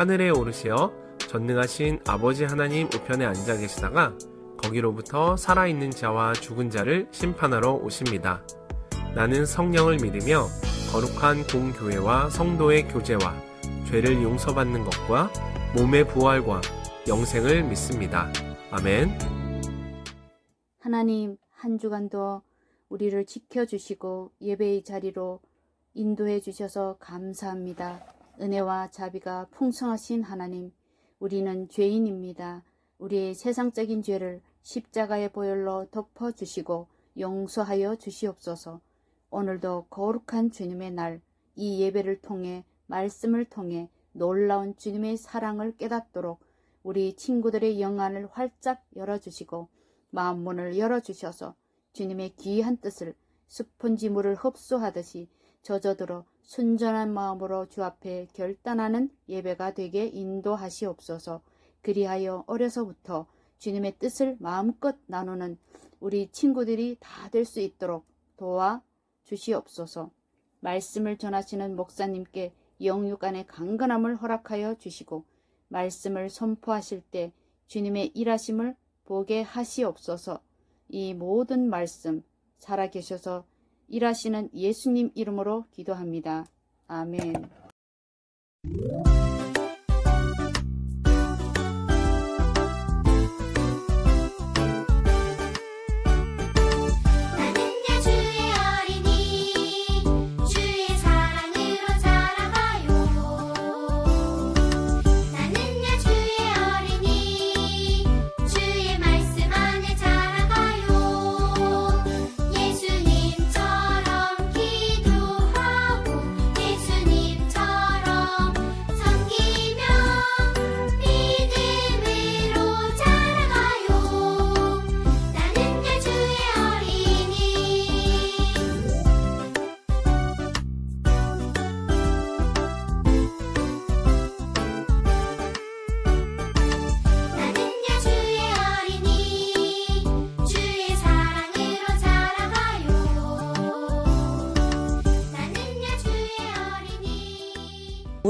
하늘에 오르시어 전능하신 아버지 하나님 우편에 앉아 계시다가 거기로부터 살아있는 자와 죽은 자를 심판하러 오십니다. 나는 성령을 믿으며 거룩한 공교회와 성도의 교제와 죄를 용서받는 것과 몸의 부활과 영생을 믿습니다. 아멘. 하나님, 한 주간도 우리를 지켜주시고 예배의 자리로 인도해 주셔서 감사합니다. 은혜와 자비가 풍성하신 하나님, 우리는 죄인입니다. 우리의 세상적인 죄를 십자가의 보혈로 덮어주시고 용서하여 주시옵소서. 오늘도 거룩한 주님의 날, 이 예배를 통해 말씀을 통해 놀라운 주님의 사랑을 깨닫도록 우리 친구들의 영안을 활짝 열어주시고 마음 문을 열어주셔서 주님의 귀한 뜻을 스펀지 물을 흡수하듯이 젖어들어 순전한 마음으로 주 앞에 결단하는 예배가 되게 인도하시옵소서. 그리하여 어려서부터 주님의 뜻을 마음껏 나누는 우리 친구들이 다 될 수 있도록 도와 주시옵소서. 말씀을 전하시는 목사님께 영육간의 강건함을 허락하여 주시고 말씀을 선포하실 때 주님의 일하심을 보게 하시옵소서. 이 모든 말씀 살아계셔서 일하시는 예수님 이름으로 기도합니다. 아멘.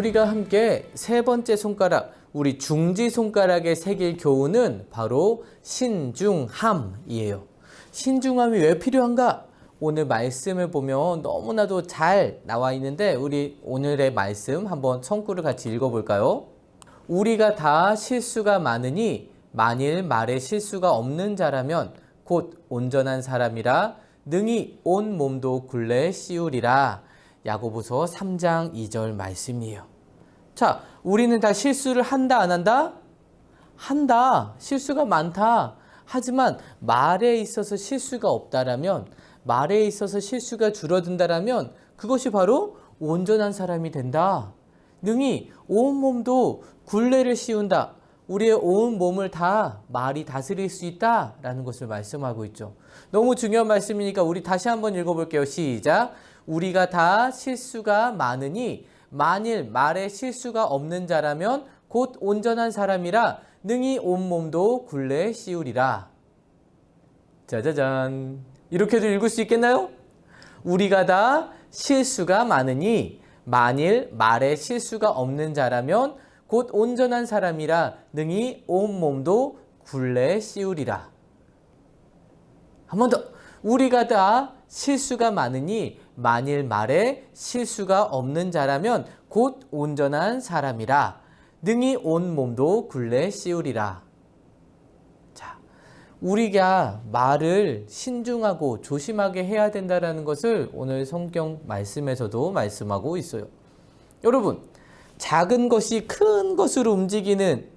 우리가 함께 세 번째 손가락, 우리 중지 손가락에 새길 교훈은 바로 신중함이에요. 신중함이 왜 필요한가? 오늘 말씀을 보면 너무나도 잘 나와 있는데 우리 오늘의 말씀 한번 성구를 같이 읽어볼까요? 우리가 다 실수가 많으니 만일 말에 실수가 없는 자라면 곧 온전한 사람이라 능히 온 몸도 굴레 씌우리라. 야고보서 3장 2절 말씀이에요. 자, 우리는 다 실수를 한다 안 한다? 한다. 실수가 많다. 하지만 말에 있어서 실수가 없다라면 말에 있어서 실수가 줄어든다라면 그것이 바로 온전한 사람이 된다. 능히 온 몸도 굴레를 씌운다. 우리의 온 몸을 다 말이 다스릴 수 있다라는 것을 말씀하고 있죠. 너무 중요한 말씀이니까 우리 다시 한번 읽어볼게요. 시작. 우리가 다 실수가 많으니 만일 말에 실수가 없는 자라면 곧 온전한 사람이라 능히 온 몸도 굴레 씌우리라. 짜자잔. 이렇게도 읽을 수 있겠나요? 우리가 다 실수가 많으니 만일 말에 실수가 없는 자라면 곧 온전한 사람이라 능히 온 몸도 굴레 씌우리라. 한 번 더. 우리가 다 실수가 많으니 만일 말에 실수가 없는 자라면 곧 온전한 사람이라 능히 온 몸도 굴레 씌우리라. 자, 우리가 말을 신중하고 조심하게 해야 된다라는 것을 오늘 성경 말씀에서도 말씀하고 있어요. 여러분, 작은 것이 큰 것으로 움직이는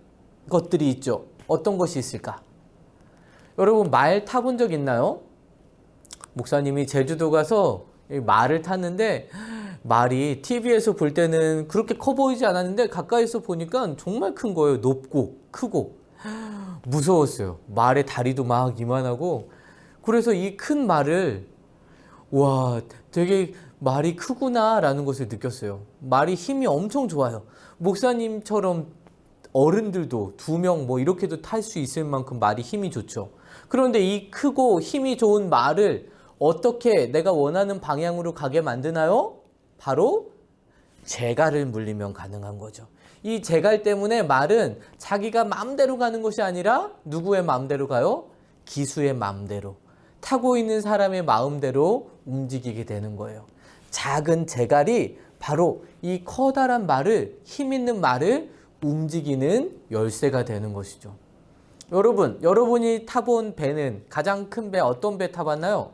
것들이 있죠. 어떤 것이 있을까? 여러분, 말 타본 적 있나요? 목사님이 제주도 가서 이 말을 탔는데 말이 TV에서 볼 때는 그렇게 커 보이지 않았는데 가까이서 보니까 정말 큰 거예요. 높고 크고 무서웠어요. 말의 다리도 막 이만하고 그래서 이 큰 말을 와 되게 말이 크구나라는 것을 느꼈어요. 말이 힘이 엄청 좋아요. 목사님처럼 어른들도 두 명 뭐 이렇게도 탈 수 있을 만큼 말이 힘이 좋죠. 그런데 이 크고 힘이 좋은 말을 어떻게 내가 원하는 방향으로 가게 만드나요? 바로 재갈을 물리면 가능한 거죠. 이 재갈 때문에 말은 자기가 마음대로 가는 것이 아니라 누구의 마음대로 가요? 기수의 마음대로. 타고 있는 사람의 마음대로 움직이게 되는 거예요. 작은 재갈이 바로 이 커다란 말을, 힘 있는 말을 움직이는 열쇠가 되는 것이죠. 여러분, 여러분이 타본 배는 가장 큰 배 어떤 배 타봤나요?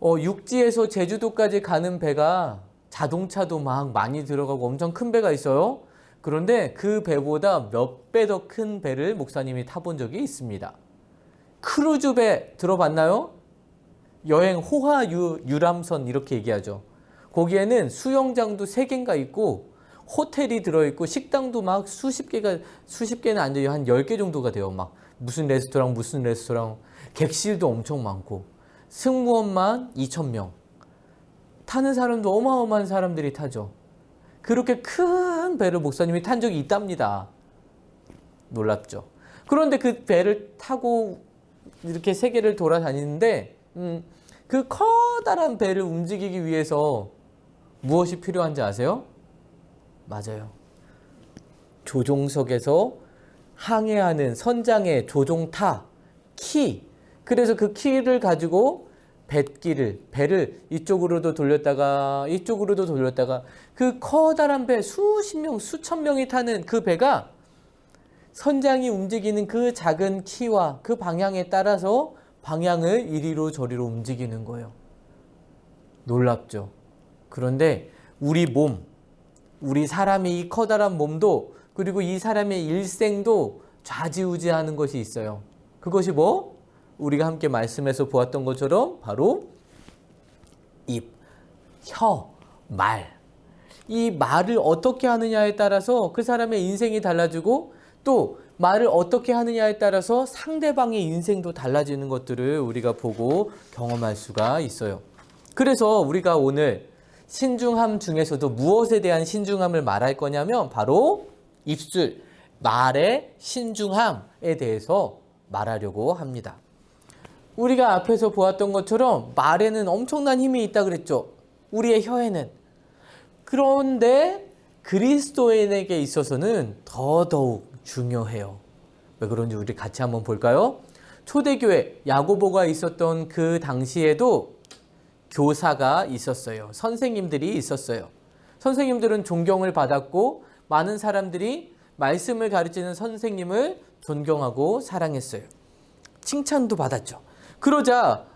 어, 육지에서 제주도까지 가는 배가 자동차도 막 많이 들어가고 엄청 큰 배가 있어요. 그런데 그 배보다 몇 배 더 큰 배를 목사님이 타본 적이 있습니다. 크루즈 배 들어봤나요? 여행 호화 유, 유람선 이렇게 얘기하죠. 거기에는 수영장도 세 개인가 있고 호텔이 들어있고 식당도 막 수십 개가 수십 개는 안 돼요. 한 열 개 정도가 돼요. 막 무슨 레스토랑 무슨 레스토랑 객실도 엄청 많고 승무원만 2천 명 타는 사람도 어마어마한 사람들이 타죠. 그렇게 큰 배를 목사님이 탄 적이 있답니다. 놀랍죠. 그런데 그 배를 타고 이렇게 세계를 돌아다니는데 음, 그 커다란 배를 움직이기 위해서 무엇이 필요한지 아세요? 맞아요. 조종석에서 항해하는 선장의 조종타 키. 그래서 그 키를 가지고 뱃기를 배를 이쪽으로도 돌렸다가 이쪽으로도 돌렸다가 그 커다란 배 수십 명 수천 명이 타는 그 배가 선장이 움직이는 그 작은 키와 그 방향에 따라서 방향을 이리로 저리로 움직이는 거예요. 놀랍죠. 그런데 우리 몸, 우리 사람의 이 커다란 몸도 그리고 이 사람의 일생도 좌지우지하는 것이 있어요. 그것이 뭐? 우리가 함께 말씀에서 보았던 것처럼 바로 입, 혀, 말. 이 말을 어떻게 하느냐에 따라서 그 사람의 인생이 달라지고 또 말을 어떻게 하느냐에 따라서 상대방의 인생도 달라지는 것들을 우리가 보고 경험할 수가 있어요. 그래서 우리가 오늘 신중함 중에서도 무엇에 대한 신중함을 말할 거냐면 바로 입술, 말의 신중함에 대해서 말하려고 합니다. 우리가 앞에서 보았던 것처럼 말에는 엄청난 힘이 있다 그랬죠. 우리의 혀에는. 그런데 그리스도인에게 있어서는 더더욱 중요해요. 왜 그런지 우리 같이 한번 볼까요? 초대교회 야고보가 있었던 그 당시에도 교사가 있었어요. 선생님들이 있었어요. 선생님들은 존경을 받았고 많은 사람들이 말씀을 가르치는 선생님을 존경하고 사랑했어요. 칭찬도 받았죠. 그러자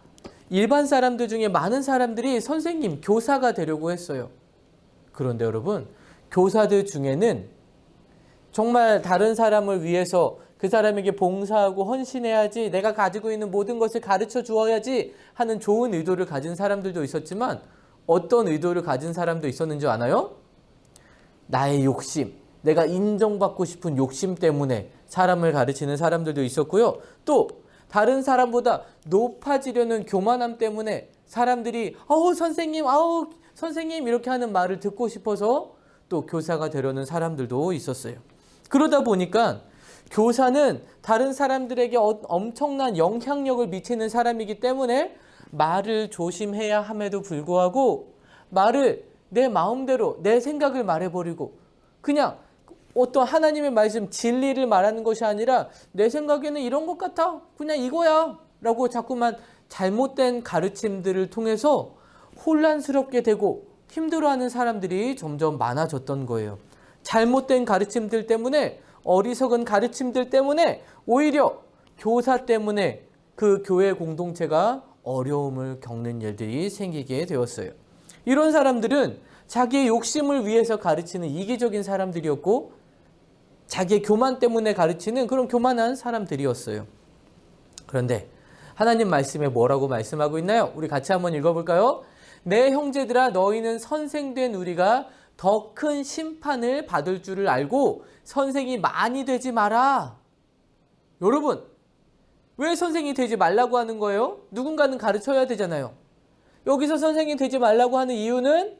일반 사람들 중에 많은 사람들이 선생님, 교사가 되려고 했어요. 그런데 여러분, 교사들 중에는 정말 다른 사람을 위해서 그 사람에게 봉사하고 헌신해야지 내가 가지고 있는 모든 것을 가르쳐 주어야지 하는 좋은 의도를 가진 사람들도 있었지만 어떤 의도를 가진 사람도 있었는지 아나요? 나의 욕심, 내가 인정받고 싶은 욕심 때문에 사람을 가르치는 사람들도 있었고요. 또 다른 사람보다 높아지려는 교만함 때문에 사람들이 아우 선생님, 아우 선생님 이렇게 하는 말을 듣고 싶어서 또 교사가 되려는 사람들도 있었어요. 그러다 보니까 교사는 다른 사람들에게 어- 엄청난 영향력을 미치는 사람이기 때문에 말을 조심해야 함에도 불구하고 말을 내 마음대로 내 생각을 말해버리고 그냥 어떤 하나님의 말씀 진리를 말하는 것이 아니라 내 생각에는 이런 것 같아 그냥 이거야 라고 자꾸만 잘못된 가르침들을 통해서 혼란스럽게 되고 힘들어하는 사람들이 점점 많아졌던 거예요. 잘못된 가르침들 때문에 어리석은 가르침들 때문에 오히려 교사 때문에 그 교회 공동체가 어려움을 겪는 일들이 생기게 되었어요. 이런 사람들은 자기의 욕심을 위해서 가르치는 이기적인 사람들이었고 자기의 교만 때문에 가르치는 그런 교만한 사람들이었어요. 그런데 하나님 말씀에 뭐라고 말씀하고 있나요? 우리 같이 한번 읽어볼까요? 내 형제들아 너희는 선생된 우리가 더 큰 심판을 받을 줄을 알고 선생이 많이 되지 마라. 여러분, 왜 선생이 되지 말라고 하는 거예요? 누군가는 가르쳐야 되잖아요. 여기서 선생이 되지 말라고 하는 이유는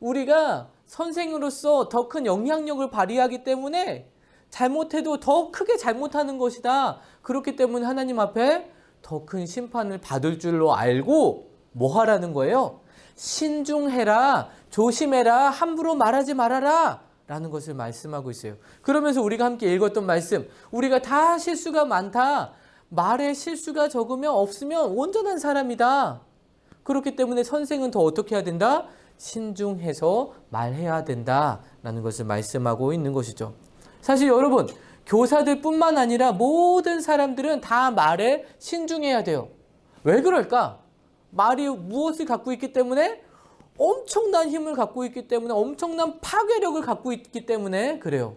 우리가 선생으로서 더 큰 영향력을 발휘하기 때문에 잘못해도 더 크게 잘못하는 것이다. 그렇기 때문에 하나님 앞에 더 큰 심판을 받을 줄로 알고 뭐 하라는 거예요? 신중해라, 조심해라, 함부로 말하지 말아라. 라는 것을 말씀하고 있어요. 그러면서 우리가 함께 읽었던 말씀, 우리가 다 실수가 많다. 말에 실수가 적으면 없으면 온전한 사람이다. 그렇기 때문에 선생은 더 어떻게 해야 된다? 신중해서 말해야 된다라는 것을 말씀하고 있는 것이죠. 사실 여러분, 교사들뿐만 아니라 모든 사람들은 다 말에 신중해야 돼요. 왜 그럴까? 말이 무엇을 갖고 있기 때문에 엄청난 힘을 갖고 있기 때문에 엄청난 파괴력을 갖고 있기 때문에 그래요.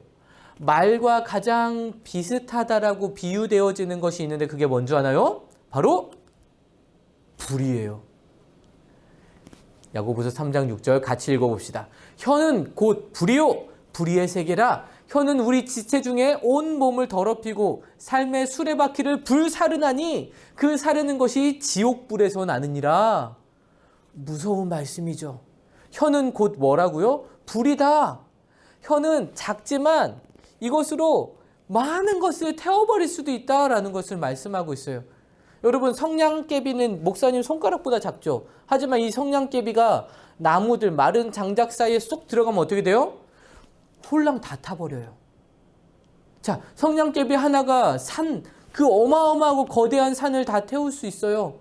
말과 가장 비슷하다라고 비유되어지는 것이 있는데 그게 뭔지 아나요? 바로 불이에요. 야고보서 3장 6절 같이 읽어봅시다. 혀는 곧 불이요 불의의 세계라 혀는 우리 지체 중에 온 몸을 더럽히고 삶의 수레바퀴를 불사르나니 그 사르는 것이 지옥불에서 나느니라. 무서운 말씀이죠. 혀는 곧 뭐라고요? 불이다. 혀는 작지만 이것으로 많은 것을 태워버릴 수도 있다라는 것을 말씀하고 있어요. 여러분 성냥개비는 목사님 손가락보다 작죠. 하지만 이 성냥개비가 나무들 마른 장작 사이에 쏙 들어가면 어떻게 돼요? 홀랑 다 타버려요. 자, 성냥개비 하나가 산, 그 어마어마하고 거대한 산을 다 태울 수 있어요.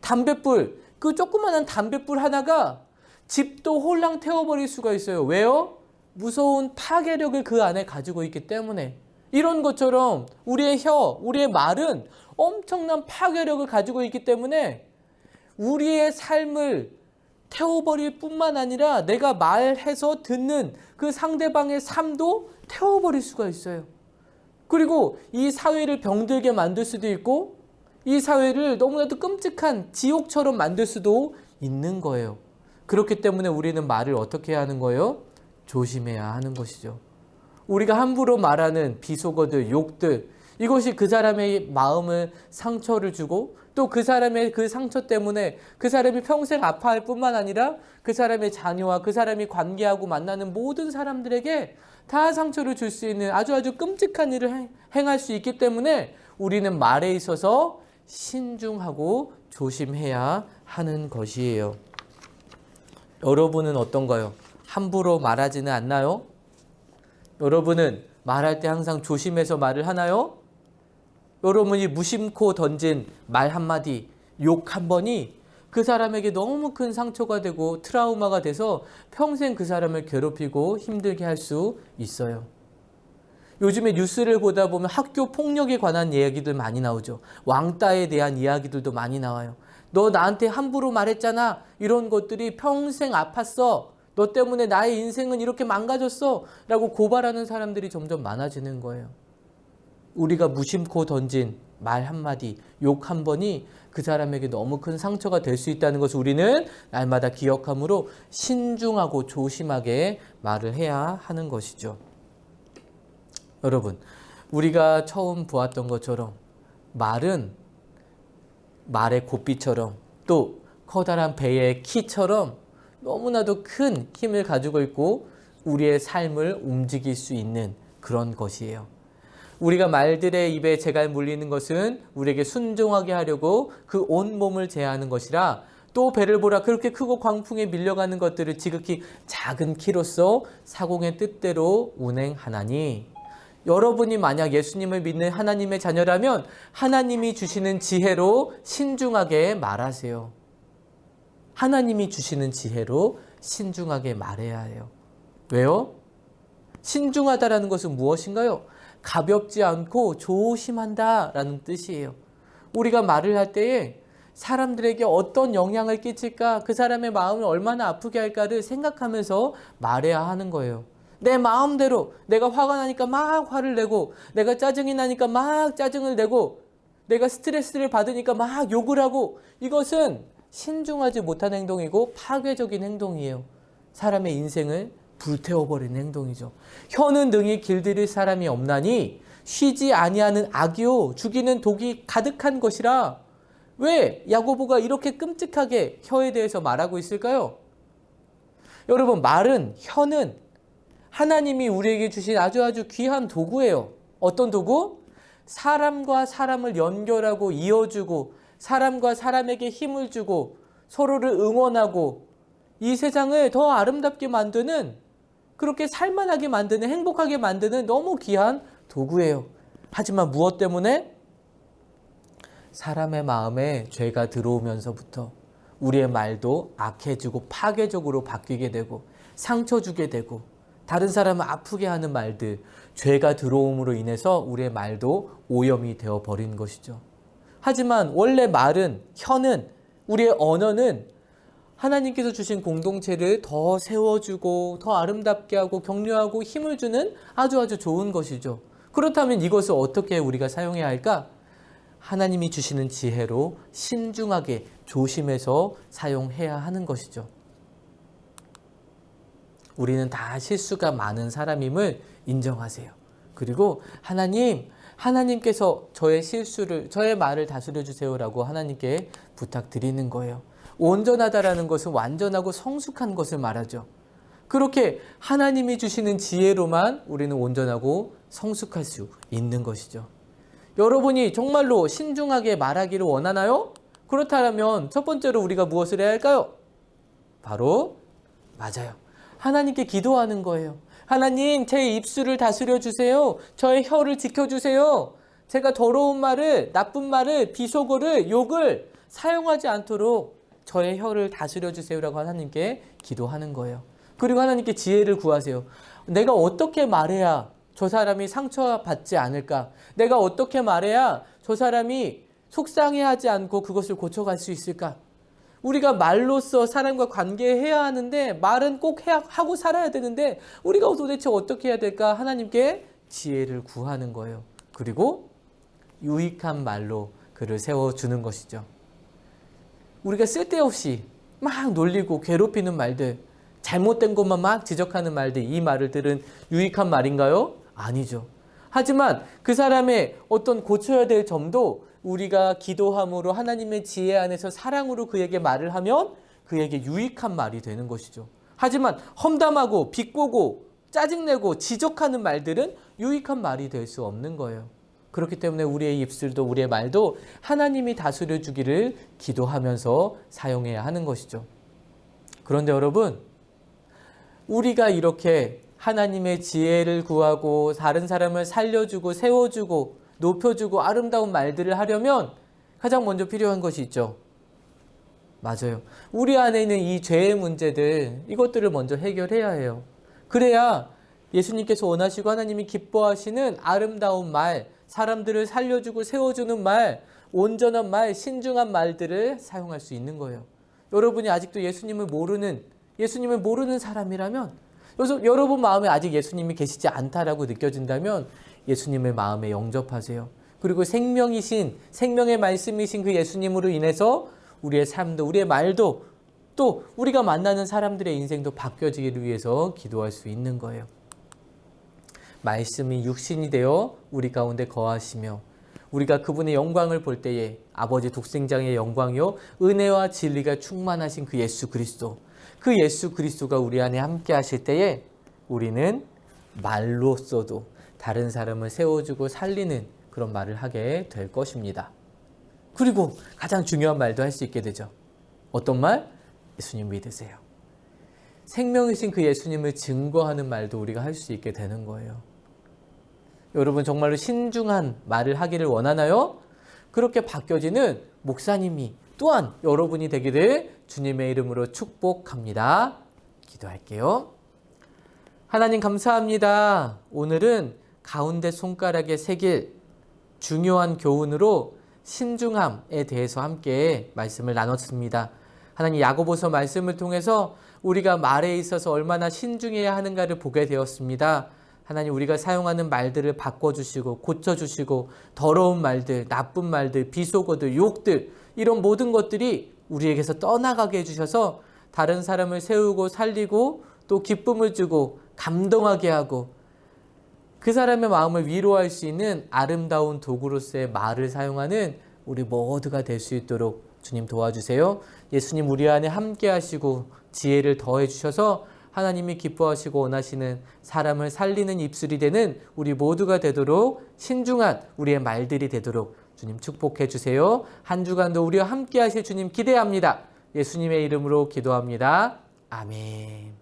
담뱃불, 그 조그마한 담뱃불 하나가 집도 홀랑 태워버릴 수가 있어요. 왜요? 무서운 파괴력을 그 안에 가지고 있기 때문에. 이런 것처럼 우리의 혀, 우리의 말은 엄청난 파괴력을 가지고 있기 때문에 우리의 삶을 태워버릴 뿐만 아니라 내가 말해서 듣는 그 상대방의 삶도 태워버릴 수가 있어요. 그리고 이 사회를 병들게 만들 수도 있고 이 사회를 너무나도 끔찍한 지옥처럼 만들 수도 있는 거예요. 그렇기 때문에 우리는 말을 어떻게 해야 하는 거예요? 조심해야 하는 것이죠. 우리가 함부로 말하는 비속어들, 욕들, 이것이 그 사람의 마음을 상처를 주고 또 그 사람의 그 상처 때문에 그 사람이 평생 아파할 뿐만 아니라 그 사람의 자녀와 그 사람이 관계하고 만나는 모든 사람들에게 다 상처를 줄 수 있는 아주 아주 끔찍한 일을 행- 행할 수 있기 때문에 우리는 말에 있어서 신중하고 조심해야 하는 것이에요. 여러분은 어떤가요? 함부로 말하지는 않나요? 여러분은 말할 때 항상 조심해서 말을 하나요? 여러분이 무심코 던진 말 한마디, 욕 한 번이 그 사람에게 너무 큰 상처가 되고 트라우마가 돼서 평생 그 사람을 괴롭히고 힘들게 할 수 있어요. 요즘에 뉴스를 보다 보면 학교 폭력에 관한 이야기들 많이 나오죠. 왕따에 대한 이야기들도 많이 나와요. 너 나한테 함부로 말했잖아. 이런 것들이 평생 아팠어. 너 때문에 나의 인생은 이렇게 망가졌어. 라고 고발하는 사람들이 점점 많아지는 거예요. 우리가 무심코 던진 말 한마디, 욕 한 번이 그 사람에게 너무 큰 상처가 될 수 있다는 것을 우리는 날마다 기억함으로 신중하고 조심하게 말을 해야 하는 것이죠. 여러분, 우리가 처음 보았던 것처럼 말은 말의 고삐처럼 또 커다란 배의 키처럼 너무나도 큰 힘을 가지고 있고 우리의 삶을 움직일 수 있는 그런 것이에요. 우리가 말들의 입에 재갈 물리는 것은 우리에게 순종하게 하려고 그 온 몸을 제하는 것이라 또 배를 보라 그렇게 크고 광풍에 밀려가는 것들을 지극히 작은 키로서 사공의 뜻대로 운행하나니 여러분이 만약 예수님을 믿는 하나님의 자녀라면 하나님이 주시는 지혜로 신중하게 말하세요. 하나님이 주시는 지혜로 신중하게 말해야 해요. 왜요? 신중하다라는 것은 무엇인가요? 가볍지 않고 조심한다 라는 뜻이에요. 우리가 말을 할 때에 사람들에게 어떤 영향을 끼칠까, 그 사람의 마음을 얼마나 아프게 할까를 생각하면서 말해야 하는 거예요. 내 마음대로 내가 화가 나니까 막 화를 내고, 내가 짜증이 나니까 막 짜증을 내고, 내가 스트레스를 받으니까 막 욕을 하고, 이것은 신중하지 못한 행동이고 파괴적인 행동이에요. 사람의 인생을 불태워버리는 행동이죠. 혀는 등이 길들일 사람이 없나니 쉬지 아니하는 악이요 죽이는 독이 가득한 것이라 왜 야고보가 이렇게 끔찍하게 혀에 대해서 말하고 있을까요? 여러분 말은 혀는 하나님이 우리에게 주신 아주 아주 귀한 도구예요. 어떤 도구? 사람과 사람을 연결하고 이어주고 사람과 사람에게 힘을 주고 서로를 응원하고 이 세상을 더 아름답게 만드는 그렇게 살만하게 만드는 행복하게 만드는 너무 귀한 도구예요. 하지만 무엇 때문에 사람의 마음에 죄가 들어오면서부터 우리의 말도 악해지고 파괴적으로 바뀌게 되고 상처 주게 되고 다른 사람을 아프게 하는 말들 죄가 들어옴으로 인해서 우리의 말도 오염이 되어 버린 것이죠. 하지만 원래 말은 혀는 우리의 언어는 하나님께서 주신 공동체를 더 세워주고 더 아름답게 하고 격려하고 힘을 주는 아주 아주 좋은 것이죠. 그렇다면 이것을 어떻게 우리가 사용해야 할까? 하나님이 주시는 지혜로 신중하게 조심해서 사용해야 하는 것이죠. 우리는 다 실수가 많은 사람임을 인정하세요. 그리고 하나님, 하나님께서 저의 실수를, 저의 말을 다스려 주세요라고 하나님께 부탁드리는 거예요. 온전하다라는 것은 완전하고 성숙한 것을 말하죠. 그렇게 하나님이 주시는 지혜로만 우리는 온전하고 성숙할 수 있는 것이죠. 여러분이 정말로 신중하게 말하기를 원하나요? 그렇다면 첫 번째로 우리가 무엇을 해야 할까요? 바로 맞아요. 하나님께 기도하는 거예요. 하나님, 제 입술을 다스려 주세요. 저의 혀를 지켜 주세요. 제가 더러운 말을, 나쁜 말을, 비속어를, 욕을 사용하지 않도록 저의 혀를 다스려 주세요라고 하나님께 기도하는 거예요. 그리고 하나님께 지혜를 구하세요. 내가 어떻게 말해야 저 사람이 상처받지 않을까? 내가 어떻게 말해야 저 사람이 속상해하지 않고 그것을 고쳐갈 수 있을까? 우리가 말로써 사람과 관계해야 하는데 말은 꼭 해야, 하고 살아야 되는데 우리가 도대체 어떻게 해야 될까? 하나님께 지혜를 구하는 거예요. 그리고 유익한 말로 그를 세워주는 것이죠. 우리가 쓸데없이 막 놀리고 괴롭히는 말들, 잘못된 것만 막 지적하는 말들, 이 말을 들은 유익한 말인가요? 아니죠. 하지만 그 사람의 어떤 고쳐야 될 점도 우리가 기도함으로 하나님의 지혜 안에서 사랑으로 그에게 말을 하면 그에게 유익한 말이 되는 것이죠. 하지만 험담하고 비꼬고 짜증내고 지적하는 말들은 유익한 말이 될 수 없는 거예요. 그렇기 때문에 우리의 입술도 우리의 말도 하나님이 다스려 주기를 기도하면서 사용해야 하는 것이죠. 그런데 여러분, 우리가 이렇게 하나님의 지혜를 구하고 다른 사람을 살려주고 세워주고 높여주고 아름다운 말들을 하려면 가장 먼저 필요한 것이 있죠. 맞아요. 우리 안에 있는 이 죄의 문제들, 이것들을 먼저 해결해야 해요. 그래야 예수님께서 원하시고 하나님이 기뻐하시는 아름다운 말, 사람들을 살려주고 세워주는 말, 온전한 말, 신중한 말들을 사용할 수 있는 거예요. 여러분이 아직도 예수님을 모르는, 예수님을 모르는 사람이라면, 그래서 여러분 마음에 아직 예수님이 계시지 않다라고 느껴진다면 예수님의 마음에 영접하세요. 그리고 생명이신, 생명의 말씀이신 그 예수님으로 인해서 우리의 삶도, 우리의 말도 또 우리가 만나는 사람들의 인생도 바뀌어지기를 위해서 기도할 수 있는 거예요. 말씀이 육신이 되어 우리 가운데 거하시며 우리가 그분의 영광을 볼 때에 아버지 독생장의 영광이요 은혜와 진리가 충만하신 그 예수 그리스도 그 예수 그리스도가 우리 안에 함께 하실 때에 우리는 말로써도 다른 사람을 세워주고 살리는 그런 말을 하게 될 것입니다. 그리고 가장 중요한 말도 할 수 있게 되죠. 어떤 말? 예수님 믿으세요. 생명이신 그 예수님을 증거하는 말도 우리가 할 수 있게 되는 거예요. 여러분 정말로 신중한 말을 하기를 원하나요? 그렇게 바뀌어지는 목사님이 또한 여러분이 되기를 주님의 이름으로 축복합니다. 기도할게요. 하나님 감사합니다. 오늘은 가운데 손가락에 새길 중요한 교훈으로 신중함에 대해서 함께 말씀을 나눴습니다. 하나님 야고보서 말씀을 통해서 우리가 말에 있어서 얼마나 신중해야 하는가를 보게 되었습니다. 하나님 우리가 사용하는 말들을 바꿔주시고 고쳐주시고 더러운 말들, 나쁜 말들, 비속어들, 욕들 이런 모든 것들이 우리에게서 떠나가게 해주셔서 다른 사람을 세우고 살리고 또 기쁨을 주고 감동하게 하고 그 사람의 마음을 위로할 수 있는 아름다운 도구로서의 말을 사용하는 우리 모두가 될 수 있도록 주님 도와주세요. 예수님 우리 안에 함께 하시고 지혜를 더해 주셔서 하나님이 기뻐하시고 원하시는 사람을 살리는 입술이 되는 우리 모두가 되도록 신중한 우리의 말들이 되도록 주님 축복해 주세요. 한 주간도 우리와 함께 하실 주님 기대합니다. 예수님의 이름으로 기도합니다. 아멘.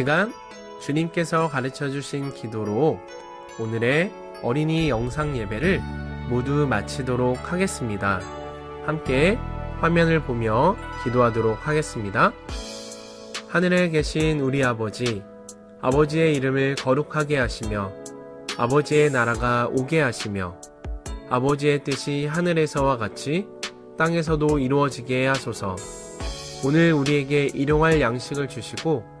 시간 주님께서 가르쳐 주신 기도로 오늘의 어린이 영상 예배를 모두 마치도록 하겠습니다. 함께 화면을 보며 기도하도록 하겠습니다. 하늘에 계신 우리 아버지, 아버지의 이름을 거룩하게 하시며 아버지의 나라가 오게 하시며 아버지의 뜻이 하늘에서와 같이 땅에서도 이루어지게 하소서. 오늘 우리에게 일용할 양식을 주시고